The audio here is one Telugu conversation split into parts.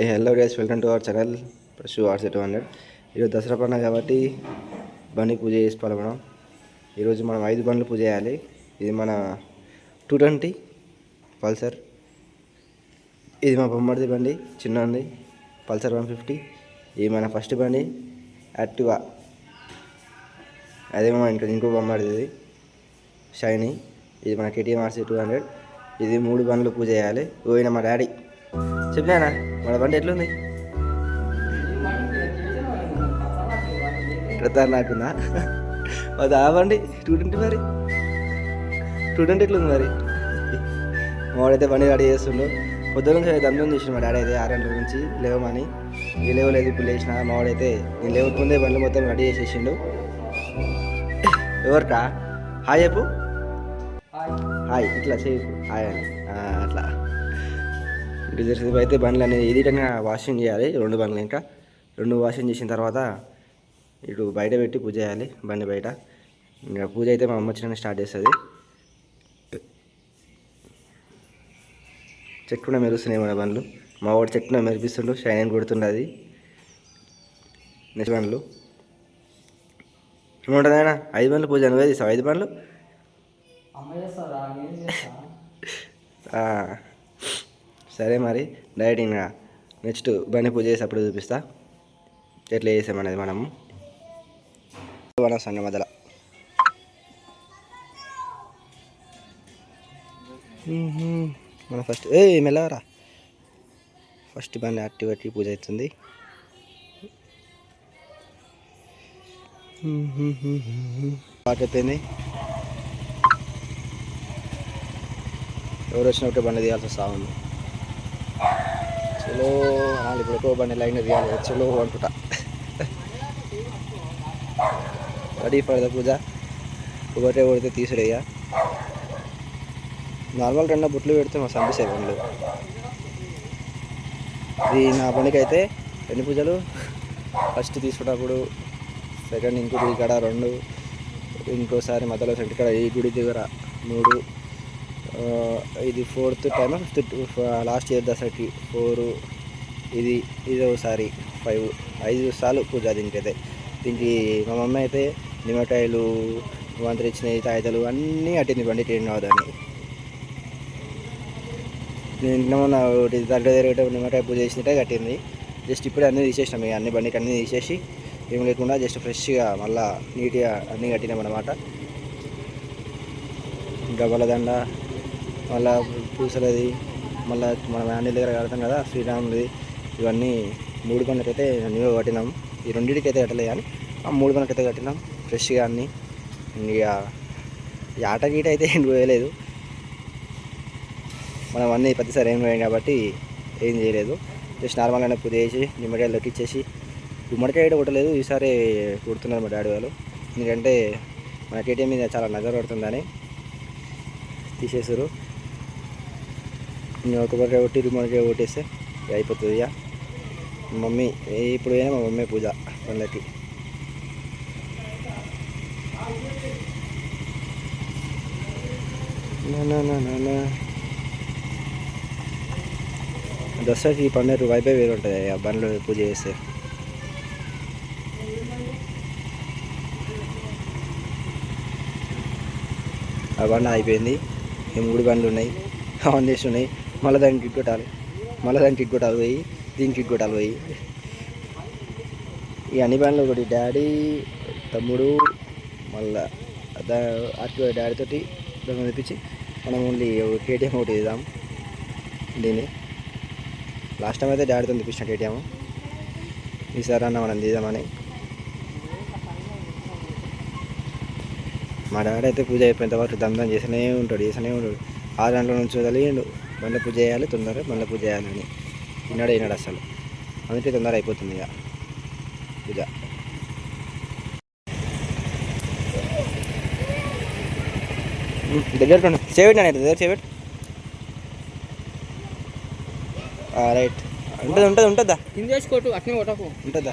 Hey hello guys welcome to our channel shoe ఆర్స్ టూ హండ్రెడ్ ఈరోజు దసరా పండుగ కాబట్టి బండి పూజ చేసుకోవాలి మనం ఈరోజు మనం ఐదు బండ్లు పూజ చేయాలి. ఇది మన టూ ట్వంటీ పల్సర్. ఇది మా బొమ్మడిది బండి చిన్న ఉంది పల్సర్ వన్ ఫిఫ్టీ. ఇది మన ఫస్ట్ బండి యాక్టివా. అదే మా ఇంకో ఇంకో బొమ్మడిది. ఇది షైనీ. ఇది మన కేటీఎం ఆర్సీ టూ హండ్రెడ్. ఇది మూడు బండ్లు పూజ చేయాలి. పోయిన మా డాడీ. చెప్పినానా? మన బండి ఎట్లుంది? ఎట్లా నాకుందా అది ఆ బండి టూ ట్వంటీ మరి. టూ ట్వంటీ ఎట్లుంది మరి? మావాడైతే బండి రెడీ చేస్తుండు. పొద్దున నుంచి దమ్జం చేసిన మా డాడీ అయితే ఆరు గంటల నుంచి లేవమని. ఈ లేవలేదు ఇప్పుడు లేచిన. మావాడైతే నేను లేవకముందే బండ్లు మొత్తం రెడీ చేసేసిండు. ఎవరికా? హాయ్ చెప్పు. హాయ్. ఇట్లా చేయకు హాయ్ అని. అట్లా. డీజర్స్ అయితే బండ్లు అనేది ఇది వాషింగ్ చేయాలి. రెండు బండ్లు ఇంకా. రెండు వాషింగ్ చేసిన తర్వాత ఇటు బయట పెట్టి పూజ చేయాలి బండి బయట. ఇంకా పూజ అయితే మా అమ్మ వచ్చిన స్టార్ట్ చేస్తుంది. చెట్టున మెరుస్తున్నాయి మన బండ్లు. మా వాడు చెట్టున మెరిపిస్తుండు షైన్ కొడుతుండది నెక్స్ట్ బండ్లు. ఏముంటుంది ఆయన ఐదు బండ్లు పూజ నువ్వే తీసావు ఐదు బండ్లు అమ్మ చేస్తారా నేను చేస్తా ఆ, సరే మరి డైరెక్ట్ ఇంకా నెక్స్ట్ బండి పూజ చేసేటప్పుడు చూపిస్తా. ఎట్లా చేసామనేది మనము. మన సంఘం మధ్యలో మన ఫస్ట్ ఏ మెల్లవరా ఫస్ట్ బండి యాక్టివేట్ పూజ అవుతుంది. పాట అయిపోయింది. ఎవరు వచ్చిన ఒకటే బండి తీయాల్సి వస్తా ఉంది చలో అనాలి ఇప్పుడు ఎక్కువ బండి లైన్ తీయాలి చలో అనుకుంటా. రెడీ పడద పూజ? ఒకటే కొడితే తీసుడయ్యా నార్మల్ రెండు బుట్లు పెడితే మా సంపిసే బండ్లు. ఇది నా బండికి అయితే ఎన్ని పూజలు? ఫస్ట్ తీసుకున్నప్పుడు సెకండ్ ఇంకోటి ఇక్కడ రెండు ఇంకోసారి మధ్యలో సెంటర్ ఇక్కడ ఈ గుడి దగ్గర మూడు ఇది fourth time fifth last year దసరాకి ఫోర్ ఇది ఇది ఒకసారి ఫైవ్ ఐదు సార్లు పూజ దీనికైతే. అయితే దీనికి మా మమ్మీ అయితే నిమ్మకాయలు వంతలు తాయితలు అన్నీ అట్టింది బండి ట్రైన్ అవదని నేను ఇంట్లో మొన్న ఒకటి దగ్గర దగ్గర నిమ్మకాయ పూజ చేసినట్టే కట్టింది. జస్ట్ ఇప్పుడే అన్నీ తీసేసినాం ఇక అన్ని బండికి అన్నీ తీసేసి ఏం లేకుండా జస్ట్ ఫ్రెష్గా మళ్ళీ నీట్గా అన్నీ కట్టినాం అనమాట ఇంకా బలదండ మళ్ళా పూసలది మళ్ళా మన హ్యాండిల్ దగ్గర కడతాం కదా శ్రీరాములది ఇవన్నీ మూడు పనులకైతే న్యూ కట్టినాం. ఈ రెండింటికి అయితే కట్టలేదు కానీ ఆ మూడు పనులకైతే కట్టినాం. ఫ్రెష్గా అన్నీ. ఇక ఈ ఆట గీట అయితే ఏం పోయలేదు. మనం అన్నీ ప్రతిసారి ఏం పోయాం కాబట్టి ఏం చేయలేదు. జస్ట్ నార్మల్గానే పూజ చేసి నిమ్మకాయలు లొక్కిచ్చేసి గుమ్మడికాయ కొట్టలేదు. ఈసారి కొడుతున్నారు మా డాడీ వాళ్ళు. ఎందుకంటే మన కేటీఎం మీద చాలా నజర్ పడుతుందని తీసేసారు ఒక కొబ్బరికాయ కొట్టి గుమ్మడికాయ కొట్టేస్తే అయిపోతుంది ఇక. మమ్మీ ఇప్పుడు పోయినా మా మమ్మీ పూజ పండగకి నా నా నా దసరాకి పండుగ వైపే వేరు ఉంటుంది ఆ బండ్లు పూజ చేస్తే. ఆ బండ అయిపోయింది ఈ మూడు బండ్లు ఉన్నాయి? ఆన్ చేసి ఉన్నాయి. మళ్ళీ దానికి కిట్ మళ్ళీ దానికి కిట్ పోయి దీనికి కిట్ పోయి. ఈ అన్ని పనులు ఒకటి డాడీ తమ్ముడు మళ్ళా దా అటు డాడీ దాన్ని తెప్పించి మనం ఓన్లీ కేటీఎం ఒకటి ఇద్దాం దీన్ని. లాస్ట్ టైం అయితే డాడీతో తెప్పించిన కేటీఎం. ఈసారి అన్న మనం తీద్దామని మా డాడీ అయితే పూజ అయిపోయిన వరకు దందం చేస్తూనే ఉంటాడు చేస్తూనే ఉంటాడు. ఆరు గంటల నుంచి వదిలిండు బండ్ల పూజ చేయాలి తొందరగా బండ్ల పూజ చేయాలని విన్నాడు విన్నాడు అసలు. అందుకే తొందర అయిపోతుంది ఇక పూజ. దగ్గర నేను దగ్గర చేపెట్టు. రైట్. ఉంటుంది ఉంటుంది ఉంటుందా? కింద వేసి కొట్టు అట్నే కొట్టకు ఉంటుందా?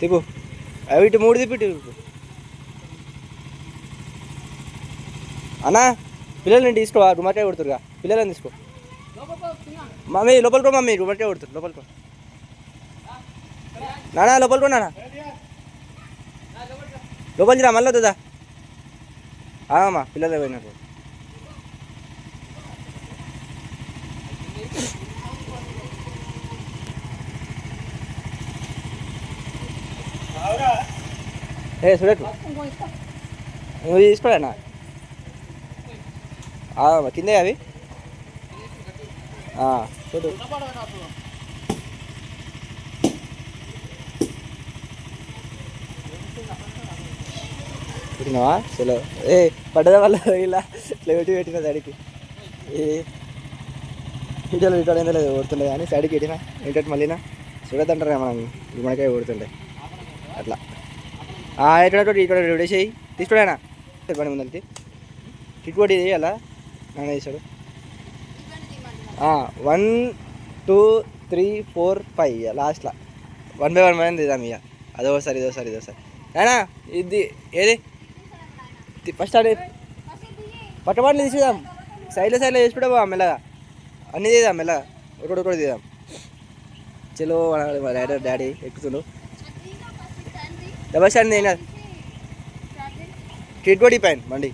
తిప్పు. అవి ఇటు మూడు తిప్పి ఇటు తిప్పు. అన్నా. పిల్లల్ని తీసుకో గుమ్మకాయ కొడుతురుగా పిల్లలని తీసుకో. లోపల మమ్మీ లోపలికో మమ్మీ రూమట్టే కొడుతురు లోపలికో నానా లోపలికో నానా. లోపలికి రా మళ్ళీ వద్దా అమ్మా పిల్లలు పోయినట్టు ఏ చూడట్టు నువ్వు తీసుకోలేనా కిందే అవి చూడు పెట్టినావా చలో ఏ పడ్డదా వల్ల ఇలా ఇట్లా పెట్టి పెట్టిన సైడ్కి ఏ వీడియోలో రికార్డ్ అయిందో లేదు ఓడుతుండే కానీ సైడ్కి పెట్టినా ఏంటంటే మళ్ళీనా చూడద్దంటారు మనం గుమ్మడికాయ ఓడుతుండే అట్లా ఎటువంటి ఇక్కడ విడేసేయి పని చెప్పండి ముందరికి కొట్టి చేయాలా చేశాడు one two three four five లాస్ట్లో. One by one by one తీద్దాం ఇక అదోసారి ఇదోసారి ఇదోసారి నానా ఇది ఏది? ఫస్ట్ అది పట్టబాట్లు తీసేద్దాం. సైడ్లో సైడ్లో వేసి కూడా మెల్లగా. అన్నీ తీద్దాం మెల్లగా. ఒకటి ఒకటి తీద్దాం. చలో డాడీ డాడీ ఎక్కుతుండు. డబల్ స్టాండ్ కాదు కిట్ కూడా పైన బండి.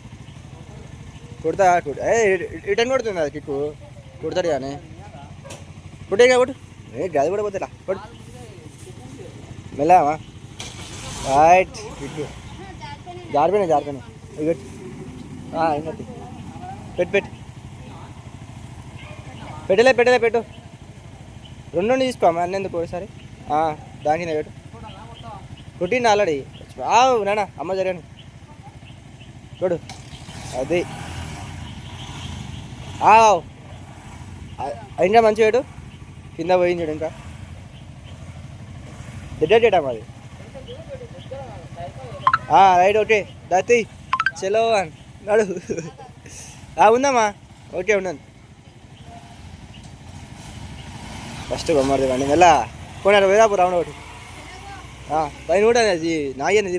కుడతా కుడ్ ఏ రిటర్న్ కొడుతుంది అది కిక్కు? కుడతాడు కానీ. కుట్టే కాబట్టి ఏ గది కూడా పోతే కొడు మెల్లమా రైట్ కిక్కు. జారిపోయినా జారిపోయినా. ఇగో ఇంకటి పెట్టు. పెట్టు పెట్టలే పెట్టలే పెట్టు. రెండు రెండు తీసుకోమా అన్నెందుకు ఒకసారి? దానికి పెట్టు. కొట్టిండి ఆల్రెడీ. ఆవు నాన్న అమ్మ జరగని చూడు అది. ఇంకా మంచి వేడు కింద పోయింది చూడు ఇంకా. డెడ్డా మరి? రైట్ ఓకే దత్తి చలో అని నడు. ఉందమ్మా. ఓకే ఉన్నాను ఫస్ట్ బొమ్మది బండి మెల్ల. పోయినారు వేదాపు రావణ ఒకటి. పైన కూడా అది నాయని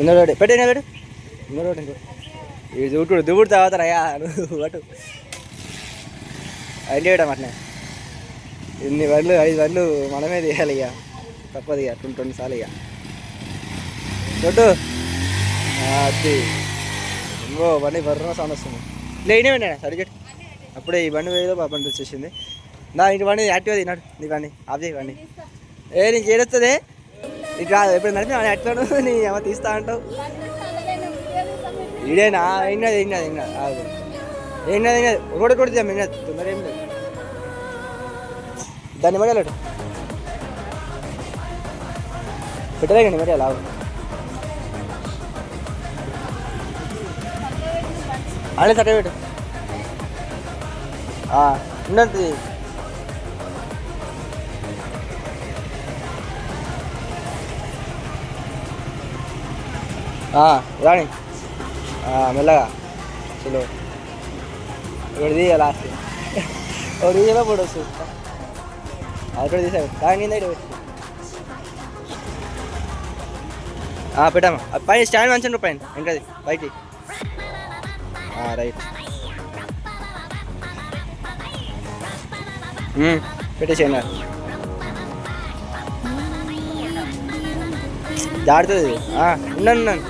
ఉన్నాడు పెట్టే పెట్టు ఉన్నాడు ఇది దువ్వుడు దువ్వుడు తర్వాత అయ్యా అటు. అయింది వేయడం అట్నే ఇన్ని బండ్లు ఐదు బండ్లు మనమే తీయాలి ఇక. తప్పదు ఇక ట్వంటీ ట్వంటీ సార్లు ఇక. దొడ్డు. అది. ఇంకో బండి బర్ర సౌండ్ వస్తుంది. లేనే వెంటనే సరిగెట్ అప్పుడే ఈ బండి వేదో ఆ బండి వచ్చేసింది. నా ఇంటి బండి యాక్టివ్ తిన్నాడు. నీ బండి ఆఫ్ చేయి బండి. ఏ నీకు ఏడొస్తుంది ఇట్లా ఎప్పుడు నడిపి యాక్టివ్ నీ ఏమో తీస్తా అంటావు. ఇడేనా ఏం కాదు ఏం కాదు ఏం కాదు. ఆగు. ఏం కాదు ఏం కాదు. ఒకటి ఒకటి తీద్దాం ఏం కాదు. తొందర ఏం లేదు. దాన్ని మరి వెళ్ళడు పెట్టలేకండి మరి అలా అదే తట్ట పెట్టు. రాణి. మెల్లగా. చలో. ఇక్కడ తీయ లాస్ట్ ఒకటి తీయలో పడవచ్చు అక్కడ తీసాడు దాని కింద ఇక్కడ పెట్టు. పెట్టామా పైన స్టాండ్ మంచి పైన. ఇంకది పైకి. రైట్. పెట్టేసేయండి జాడుతుంది ఉన్నాను ఉన్నాను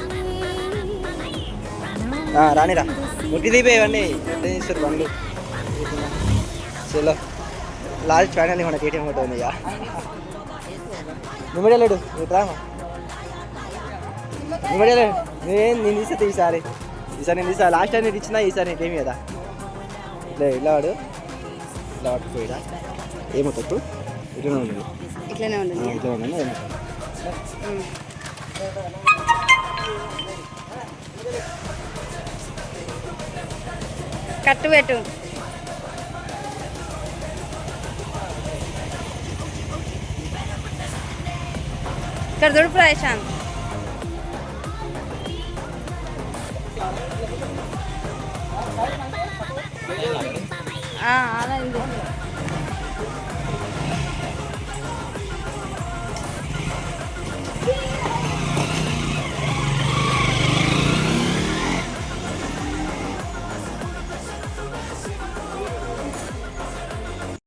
రానిరా. ముట్టి దీపే ఇవన్నీ ఎట్లా తీస్తారు బండ్లు. చలో. లాస్ట్ ఫైనల్ మన కేటీఎం ఫోటో ఉంది ఇక. నువ్వు లేడు నువ్వు రామా నువ్వు లేడు నేను నేను తీసా ఈసారి. ఈసారి నేను తీసా లాస్ట్ టైం నేను ఇచ్చినా ఈసారి నేను ఏమి కదా. లే ఇలా వాడు ఇలా పట్టుకోయిడా ఏమవుతాడు ఇట్లనే ఉండదు ఇట్లనే ఉంటుంది ఇట్లా ఉండదు ఏమవుతాడు కట్టు పెట్టు. ఇక్కడ చూడు ప్రశాంత్. అలాగే అలా